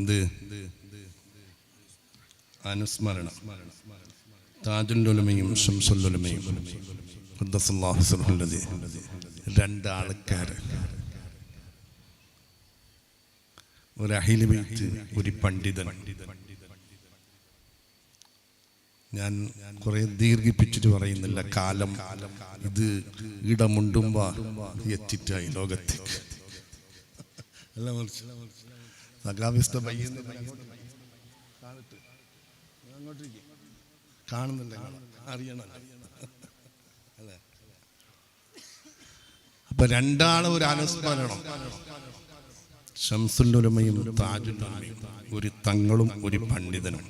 ഇത് അനുസ്മരണം. ഷംസുല്ലുലമയും ഖുദ്ദസുല്ലാഹുസുല്ലതി രണ്ടാൾക്കാർ ഒരു അഹിലിമൈത്ത് ഒരു പണ്ഡിതൻ. ഞാൻ കുറെ ദീർഘിപ്പിച്ചിട്ട് പറയുന്നില്ല കാലം ഇത് ഇടമുണ്ടുമ്പോ എത്തിട്ടായി ലോകത്തേക്ക്. അല്ല മനസ്സിലാ സഖാവിസ്ത പയ്യെന്ന് കാണുന്നില്ല അറിയണം. അല്ലേ? അപ്പൊ രണ്ടാളും ഒരു അനുസ്മരണം. ഷംസുല്ലുലമയും താജുല്ലുലമയും ഒരു തങ്ങളും ഒരു പണ്ഡിതനും.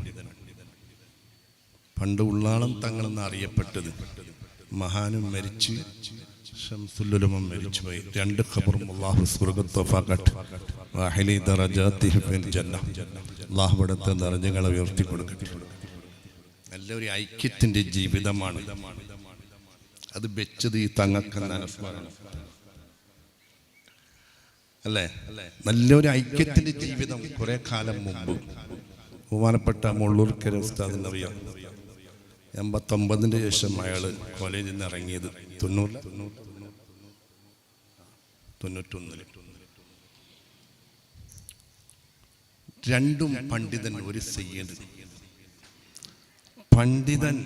പണ്ട് ഉള്ളാളം തങ്ങളെന്ന് അറിയപ്പെട്ടത് മഹാനും മരിച്ച് ഷംസുല്ലുലമം മരിച്ചുപോയി. രണ്ട് ഖബറും വാഹിലി ജന്ന. ഉയർത്തി കൊടുക്കട്ടെ. നല്ല ഒരു ഐക്യത്തിന്റെ ജീവിതമാണ്. അത് വെച്ചത് ഈ തങ്ങക്കെന്ന അല്ലേ? നല്ലൊരു ഐക്യത്തിന്റെ ജീവിതം കുറെ കാലം മുമ്പ്. ബഹുമാനപ്പെട്ട മുള്ളൂർക്കര ഉസ്താദിന് അറിയാം എൺപത്തൊമ്പതിന് ശേഷം അയാൾ കോളേജിൽ നിന്ന് ഇറങ്ങിയത് തൊണ്ണൂറ് തൊണ്ണൂറ്റൊന്നിൽ രണ്ടും പണ്ഡിതൻ ഒരു സയ്യദ്. പണ്ഡിതൻ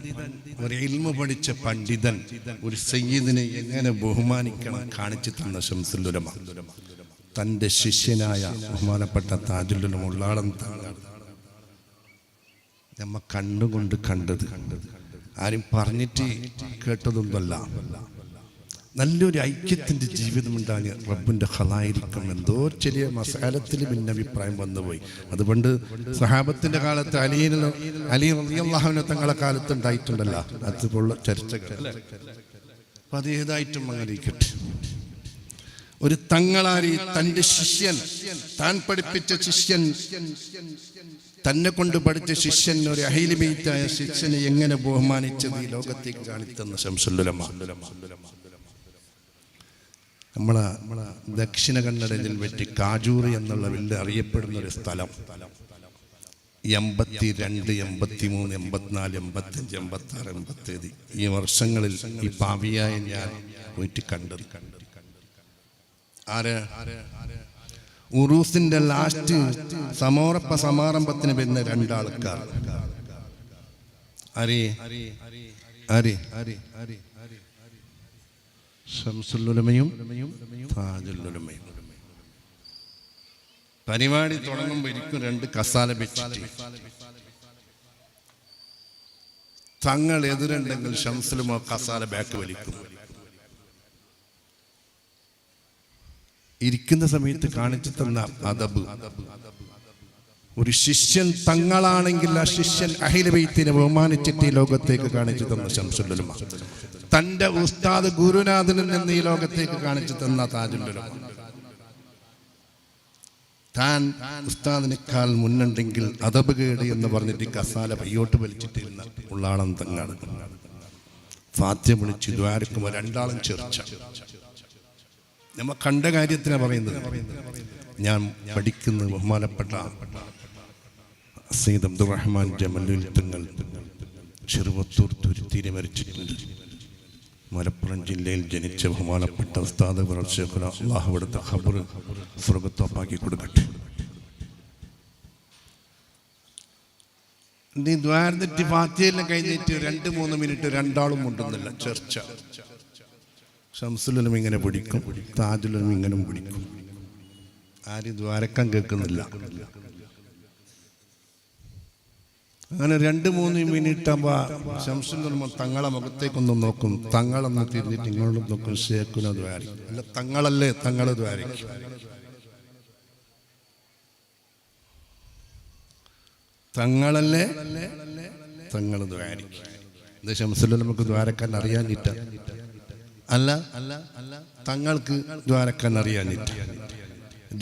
ഒരു ഇൽമ പഠിച്ച പണ്ഡിതൻ ഒരു സയ്യിദിനെ എങ്ങനെ ബഹുമാനിക്കണം കാണിച്ചു തന്ന ശംസുല്ലുലമ തന്റെ ശിഷ്യനായ ബഹുമാനപ്പെട്ട താജുല്ലുരം ഉള്ളാളം തങ്ങൾ നമ്മ കണ്ണുകൊണ്ട് കണ്ടത്. ആരും പറഞ്ഞിട്ട് കേട്ടതൊന്നുമല്ല. നല്ലൊരു ഐക്യത്തിന്റെ ജീവിതമുണ്ടാണ് റബ്ബിന്റെ ഹലായിരിക്കും. എന്തോ ചെറിയ മസാലത്തിൽ ഭിന്നഭിപ്രായം വന്നുപോയി. അതുകൊണ്ട് സഹാബത്തിന്റെ കാലത്ത് അലിയനോ അലി അള്ളാഹുവിനെ തങ്ങളെ കാലത്ത് ഉണ്ടായിട്ടുണ്ടല്ലോ. അതുപോലുള്ള ചർച്ചകൾ അപ്പം അത് ഏതായിട്ടും അങ്ങനെ ഇരിക്കട്ടെ ഒരു തങ്ങളാരി തന്റെ ശിഷ്യൻ താൻ പഠിപ്പിച്ച ശിഷ്യൻ തന്നെ കൊണ്ട് പഠിച്ച ശിഷ്യൻ ഒരു അഹിലിമീറ്റായ ശിഷ്യനെ എങ്ങനെ ബഹുമാനിച്ചത് ഈ ലോകത്തേക്ക് കാണിത്തന്ന ശംസുല്ലുലമ. നമ്മളെ ദക്ഷിണ കന്നഡയിൽ വെച്ച് കാജൂറി എന്നുള്ള വലിയ അറിയപ്പെടുന്ന ഒരു സ്ഥലം. എൺപത്തി രണ്ട് എൺപത്തി മൂന്ന് എൺപത്തിനാല് എൺപത്തഞ്ച് എൺപത്തി ആറ് എൺപത്തേഴ് ഈ വർഷങ്ങളിൽ ഈ പാവിയായ ഞാൻ പോയിട്ട് കണ്ടത്. ആര്? ഉറൂസിന്റെ ലാസ്റ്റ് സമോറപ്പ സമാരംഭത്തിന് വരുന്ന രണ്ടാൾക്കാർ. അരി അരി ഷംസുല്ലുലമയും പരിപാടി തുടങ്ങുമ്പോൾ ഇരിക്കും രണ്ട് കസാല വെച്ചിട്ട് തങ്ങൾ എതിരുണ്ടെങ്കിൽ ഷംസുലുമോ കസാല ബാക്ക് വലിക്കും. ഇരിക്കുന്ന സമയത്ത് കാണിച്ചു തന്ന അതബ് ഒരു ശിഷ്യൻ തങ്ങളാണെങ്കിൽ ആ ശിഷ്യൻ അഹിലബൈത്തിനെ ബഹുമാനിച്ചിട്ട് ഈ ലോകത്തേക്ക് കാണിച്ചു തന്ന ശംസുല്ലുമ തന്റെ ഉസ്താദ് ഗുരുനാഥനിൽ നിന്ന് ഈ ലോകത്തേക്ക് കാണിച്ചു തന്ന താജുല്ലുലമ. താൻ ഉസ്താദിനേക്കാൾ മുന്നുണ്ടെങ്കിൽ അതബ് കേട് എന്ന് പറഞ്ഞിട്ട് കസാല പയ്യോട്ട് വലിച്ചിട്ടിരുന്ന ഉള്ളാളം തങ്ങാണ്. ഫാത്യം വിളിച്ച് ദ്വാരക്കുമ്പോൾ രണ്ടാളും ചേർച്ച. നമ്മ കണ്ട കാര്യത്തിനാണ് പറയുന്നത്. ഞാൻ പഠിക്കുന്ന ബഹുമാനപ്പെട്ട സയ്യിദ് അബ്ദുറഹ്മാൻ ജമലുൽ ചെറുവത്തൂർ തുരുത്തിരി മരിച്ചിട്ടുണ്ട്. മലപ്പുറം ജില്ലയിൽ ജനിച്ച ബഹുമാനപ്പെട്ട ഉസ്താദ് അവിടുത്തെ ഖബർ സ്വർഗത്തോപ്പാക്കി കൊടുക്കട്ടെ. നീ ദ്വാരത്തി ഫാത്തിയെല്ലാം കഴിഞ്ഞിട്ട് രണ്ട് മൂന്ന് മിനിറ്റ് രണ്ടാളും ഉണ്ടെന്നില്ല ചർച്ച. ഷംസുലും ഇങ്ങനെ പിടിക്കും താജുലും ഇങ്ങനെ പിടിക്കും. ആരും ദ്വാരക്കം കേൾക്കുന്നില്ല. അങ്ങനെ രണ്ട് മൂന്ന് മിനിറ്റ് ആകുമ്പോൾ ശംസുലും തങ്ങളെ മുഖത്തേക്കൊന്നും നോക്കും. തങ്ങളൊന്ന് തിരിഞ്ഞിട്ട് ഇങ്ങോട്ടും നോക്കും ഷേഖുന ദ്വാരി അല്ല തങ്ങളല്ലേ തങ്ങളെ ദ്വാരിക്കും. തങ്ങളല്ലേ തങ്ങൾ ദ്വാരിക്കും. ഇത് ശംസുലും നമുക്ക് ദ്വാരക്കാൻ അറിയാനിട്ട അല്ല തങ്ങൾക്ക് ദ്വാരക്കാൻ രണ്ടിന്റെയും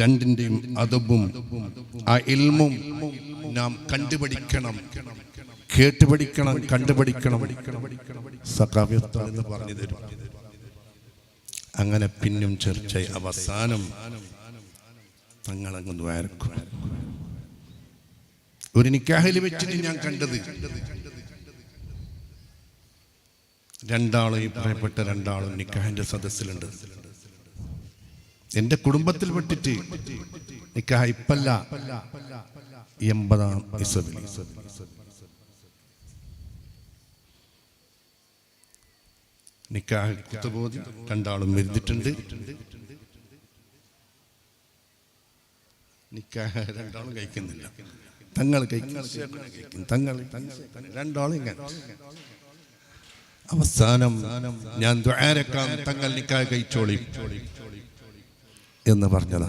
രണ്ടിന്റെയും ആ ഇൽമും നാം കണ്ടുപഠിക്കണം. കേട്ടുപഠിക്കണം കണ്ടുപഠിക്കണം. എന്ന് പറഞ്ഞു തരും. അങ്ങനെ പിന്നും ചർച്ച അവസാനം തങ്ങളങ്ങ് ദ്വാരക്കും. ഒരു നിക്കാഹിൽ വെച്ചിട്ട് ഞാൻ കണ്ടത് രണ്ടാളും ഈ പറയപ്പെട്ട രണ്ടാളും നിക്കാഹിന്റെ സദസ്സിലുണ്ട്. എന്റെ കുടുംബത്തിൽ പെട്ടിട്ട് നിക്കാഹ് ഇപ്പല്ല. എൺപതാം ഇസബിൽ നിക്കാഹ് കുത്തുബോധി രണ്ടാളും വരുന്നിട്ടുണ്ട്. നിക്കാഹ് രണ്ടാളും കഴിക്കുന്നില്ല. തങ്ങൾ കഴിക്കും. തങ്ങൾ രണ്ടാളും ഇങ്ങനെ. അവസാനം ഞാൻ ദ്വാരക്കാൻ തങ്ങൾ നിക്കായ കഴിച്ചോളി എന്ന് പറഞ്ഞതാ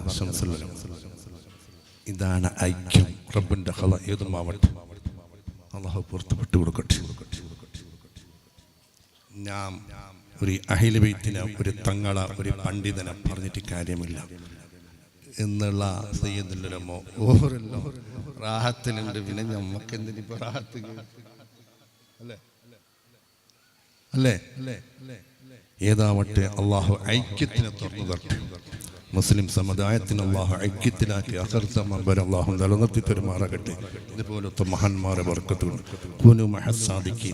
ഇതാണ് ഐക്യം. റബ്ബിന്റെ ഹല ഏതുമാവട്ടെ അള്ളാഹു പുറത്തുപെട്ട് കൊടുക്കട്ടെ. ഞാൻ ഒരു അഹിലബൈത്തിന് ഒരു തങ്ങള ഒരു പണ്ഡിതനെ പറഞ്ഞിട്ട് കാര്യമില്ല. എന്നുള്ള സയ്യദില്ലമോ ഓരല്ലോ റാഹത്തിലുണ്ട്. പിന്നെ ഞമ്മക്ക് എന്തിനിപ്പോ റാഹത്ത്? അല്ലേ? അല്ലേ? ഏതാവട്ടെ അള്ളാഹു ഐക്യത്തിനെ തുറന്നു തരട്ടെ മുസ്ലിം സമുദായത്തിന് അള്ളാഹു ഐക്യത്തിലാക്കി. അഹർത്തമ്പർ അള്ളാഹു നിലനിർത്തി പെരുമാറകട്ടെ ഇതുപോലത്തെ മഹാന്മാരെ മഹസാദിക്ക്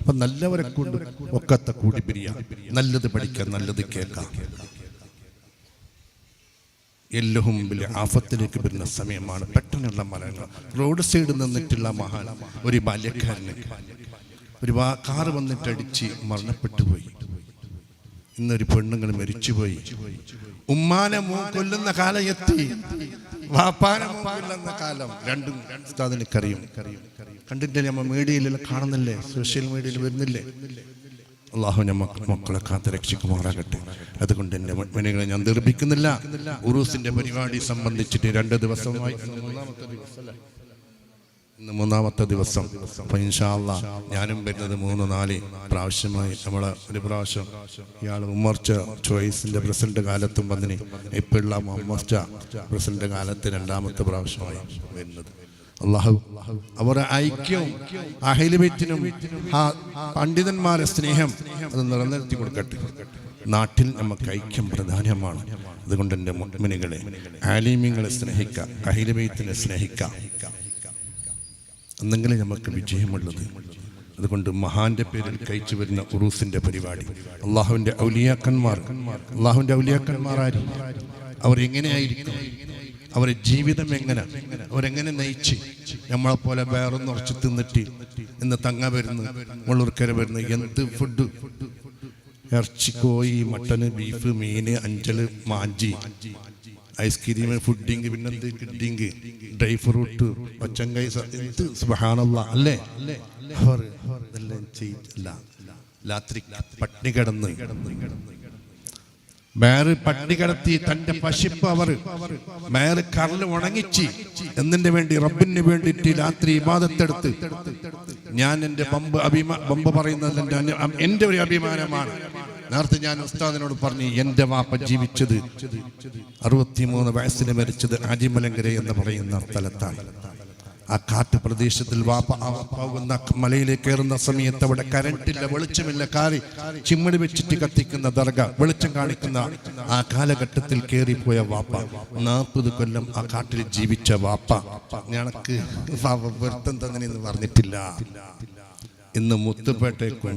അപ്പൊ നല്ലവരെ കൊണ്ട് ഒക്കത്തെ കൂടി പിരിയാം. നല്ലത് പഠിക്കാം നല്ലത് കേൾക്കാം. എല്ലഹും വലിയ ആഫത്തിലേക്ക് വരുന്ന സമയമാണ്. പെട്ടെന്നുള്ള മലങ്ങൾ റോഡ് സൈഡ് നിന്നിട്ടുള്ള മഹാൻ ഒരു ബാല്യക്കാരന്. ഒരു കാറ് വന്നിട്ട് അടിച്ച് മരണപ്പെട്ടു പോയി ഇന്നൊരു പെണ്ണുങ്ങൾ മരിച്ചുപോയി. ഉമ്മാനെ കൊല്ലുന്ന കാലം എത്തി. വാപ്പാനെ കൊല്ലുന്ന കാലം. രണ്ടും അതിനൊക്കറിയും കണ്ടിട്ടില്ലേ നമ്മ മീഡിയയിലെല്ലാം കാണുന്നില്ലേ? സോഷ്യൽ മീഡിയയിൽ വരുന്നില്ലേ? അള്ളാഹു നമ്മ മക്കളെ കാത്ത് രക്ഷിക്കുമാറാകട്ടെ. അതുകൊണ്ട് എന്റെ മണികളെ ഞാൻ നിർമ്മിക്കുന്നില്ല ഉറൂസിന്റെ പരിപാടി സംബന്ധിച്ചിട്ട് രണ്ട് ദിവസമായി. മൂന്നാമത്തെ ദിവസമല്ലേ? ഇന്ന് മൂന്നാമത്തെ ദിവസം. അപ്പൊ ഇൻഷാല്ല ഞാനും വരുന്നത് മൂന്ന് നാല് പ്രാവശ്യമായി. നമ്മൾ ഒരു പ്രാവശ്യം ഇയാൾ ഉമ്മർച്ച ചോയ്സിന്റെ പ്രസിഡന്റ് കാലത്തും വന്നിന്. ഇപ്പോഴുള്ള ഉമ്മർച്ച പ്രസിഡന്റ് കാലത്ത് രണ്ടാമത്തെ പ്രാവശ്യമായി വരുന്നത്. അള്ളാഹു അവരുടെ ഐക്യവും അഹിലുബൈറ്റിനും പണ്ഡിതന്മാരെ സ്നേഹം അത് നിലനിർത്തി കൊടുക്കട്ടെ. നാട്ടിൽ നമുക്ക് ഐക്യം പ്രധാനമാണ്. അതുകൊണ്ട് എന്റെ മുഗ്മിനികളെ ആലിമ്യങ്ങളെ സ്നേഹിക്കാം അഹിലബൈത്തിനെ സ്നേഹിക്കാം. എന്നെങ്കിലും നമുക്ക് വിജയമുള്ളത്. അതുകൊണ്ട് മഹാന്റെ പേരിൽ കഴിച്ചു വരുന്ന ഉറൂസിന്റെ പരിപാടി. അള്ളാഹുവിന്റെ ഔലിയാക്കന്മാർ. അള്ളാഹുവിന്റെ ഔലിയാക്കന്മാർ ആര്? അവർ എങ്ങനെയായിരിക്കും അവരെ ജീവിതം എങ്ങനെ? അവരെങ്ങനെ നയിച്ച്? നമ്മളെ പോലെ വേറൊന്ന് ഉറച്ചു തിന്നിട്ട് ഇന്ന് തങ്ങ വരുന്നു മുള്ളൂർക്കര വരുന്നു എന്ത് ഫുഡ് ഇറച്ചി കോഴി മട്ടന് ബീഫ് മീന് അഞ്ചൽ മാഞ്ചി. ഐസ്ക്രീം ഫുഡിങ് പിന്നെന്ത് കിഡിങ് ഡ്രൈ ഫ്രൂട്ട് പച്ചങ്കൈ എന്ത്? സുഹാനുള്ള അല്ലേ? ഇതെല്ലാം ചെയ്തില്ല. രാത്രി പട്ടിണി കിടന്ന്. മേറ് പട്ടിണി കിടത്തി തന്റെ പശിപ്പ് അവർ മേറ് കരൽ ഉണങ്ങിച്ച് എന്നിന്റെ വേണ്ടി റബ്ബിന് വേണ്ടിയിട്ട് രാത്രി ഇബാദത്തെടുത്ത്. ഞാൻ എന്റെ ബമ്പ് അഭിമാ ബമ്പ് പറയുന്നത് എന്റെ ഒരു അഭിമാനമാണ്. നേരത്തെ ഞാൻ ഉസ്താദിനോട് പറഞ്ഞു എന്റെ വാപ്പ ജീവിച്ചത് അറുപത്തിമൂന്ന് വയസ്സിന് മരിച്ചത് അജിമലങ്കര എന്ന് പറയുന്ന സ്ഥലത്താണ്. ആ കാട്ട് പ്രദേശത്തിൽ വാപ്പ ആവുന്ന മലയിലേക്ക് കയറുന്ന സമയത്ത് അവിടെ കരണ്ടില്ല വെളിച്ചമില്ല കാറി ചിമ്മടി വെച്ചിട്ട് കത്തിക്കുന്ന ദർഗ വെളിച്ചം കാണിക്കുന്ന ആ കാലഘട്ടത്തിൽ കയറിപ്പോയ വാപ്പ. നാൽപ്പത് കൊല്ലം ആ കാട്ടിൽ ജീവിച്ച വാപ്പ. ഞങ്ങൾക്ക് വാപ്പ പൊരുത്തം തന്നെന്ന് പറഞ്ഞിട്ടില്ല. ഇന്ന് മുത്തുപേട്ടേക്കും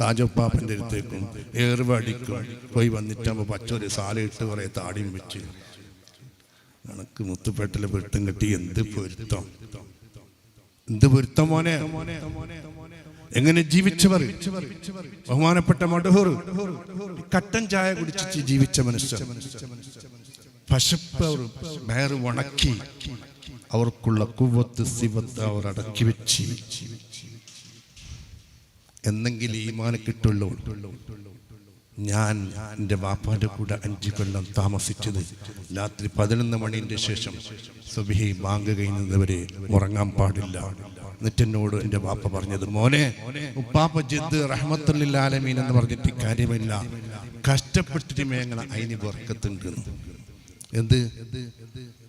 കാജപ്പാപ്പന്റെ അടുത്തേക്കും ഏറുവാടിക്കും പോയി വന്നിട്ടാകുമ്പോൾ പച്ചൊരു സാലയിട്ട് കുറേ താടിയും വെച്ച്. കണക്ക് മുത്തുപേട്ടിലെ വെട്ടും കെട്ടി. എന്ത് പൊരുത്തം? എന്ത് പൊരുത്തം മോനെ? എങ്ങനെ ജീവിച്ചവർ? ബഹുമാനപ്പെട്ട മടഹൂർ കട്ടൻ ചായ കുടിച്ച് ജീവിച്ച മനുഷ്യർ. പശപ്പ് ഉണക്കി അവർക്കുള്ള കുവത്ത് സിവത്ത് അവർ അടക്കി വെച്ച്. എന്നെങ്കിലും ഈമാനെ കിട്ടുള്ളൂ. ഞാൻ എന്റെ വാപ്പാന്റെ കൂടെ അഞ്ച് കൊല്ലം താമസിച്ചത് രാത്രി പതിനൊന്ന് മണിന്റെ ശേഷം സുബിഹി ബാങ്ക് കഴിയുന്നവരെ ഉറങ്ങാൻ പാടില്ല. എന്നിട്ട് എന്നോട് എന്റെ വാപ്പ പറഞ്ഞത് മോനെ ഉപ്പാപ്പ ജിദ് ആലമീൻ എന്ന് പറഞ്ഞിട്ട് കാര്യമില്ല. കഷ്ടപ്പെട്ടിട്ട് മേങ്ങൾ അതിന് വർക്കത്തുണ്ട്. എന്ത്?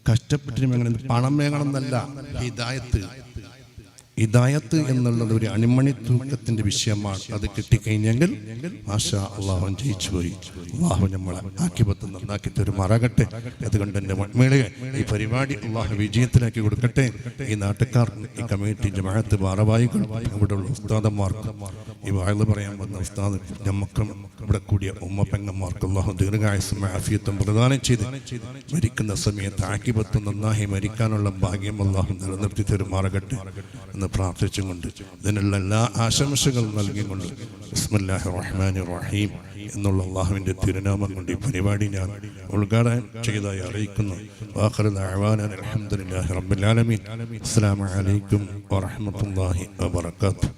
കഷ്ടപ്പെട്ടിട്ട് മേങ്ങൾ പണം മേങ്ങണം എന്നല്ല ഹിദായത്ത്. ഹിദായത്ത് എന്നുള്ളത് ഒരു അണിമണി തൂക്കത്തിന്റെ വിഷയമാണ്. അത് കിട്ടിക്കഴിഞ്ഞെങ്കിൽ ആശാ അള്ളാഹു ജയിച്ചു പോയി. അള്ളാഹു നമ്മളെ ആക്കിപത്ത് നന്നാക്കി തരുമാറാകട്ടെ അതുകൊണ്ട് എന്റെ മൺമേളയെ ഈ പരിപാടി അള്ളാഹു വിജയത്തിലാക്കി കൊടുക്കട്ടെ. ഈ നാട്ടുകാർ ഈ കമ്മിറ്റി ജമാഅത്ത് ഭാരവാഹികളും ഇവിടെയുള്ള ഉസ്താദന്മാർക്കും ഈ വാഴ്ന്ന് പറയാൻ വന്ന ഉസ്താദ് നമ്മക്കും ഇവിടെ കൂടിയ ഉമ്മ പെങ്ങന്മാർക്കും അള്ളാഹു ദീർഘായുസും ആഫിയത്തും പ്രദാനം ചെയ്ത് മരിക്കുന്ന സമയത്ത് ആക്കിപത്ത് നന്നായി മരിക്കാനുള്ള ഭാഗ്യം അള്ളാഹു നിലനിർത്തി തരുമാറാകട്ടെ. എന്ന് പ്രാർത്ഥിച്ചുകൊണ്ട് ഇതിനുള്ള എല്ലാ ആശംസകളും നൽകിക്കൊണ്ട് ബിസ്മില്ലാഹി റഹ്മാൻ റഹീം എന്നുള്ള അള്ളാഹുവിന്റെ തിരുനാമം കൊണ്ട് ഈ പരിപാടി ഞാൻ ഉദ്ഘാടനം ചെയ്തതായി അറിയിക്കുന്നു. അസ്സലാമു അലൈക്കും വറഹ്മത്തുള്ളാഹി വബറകാതുഹു.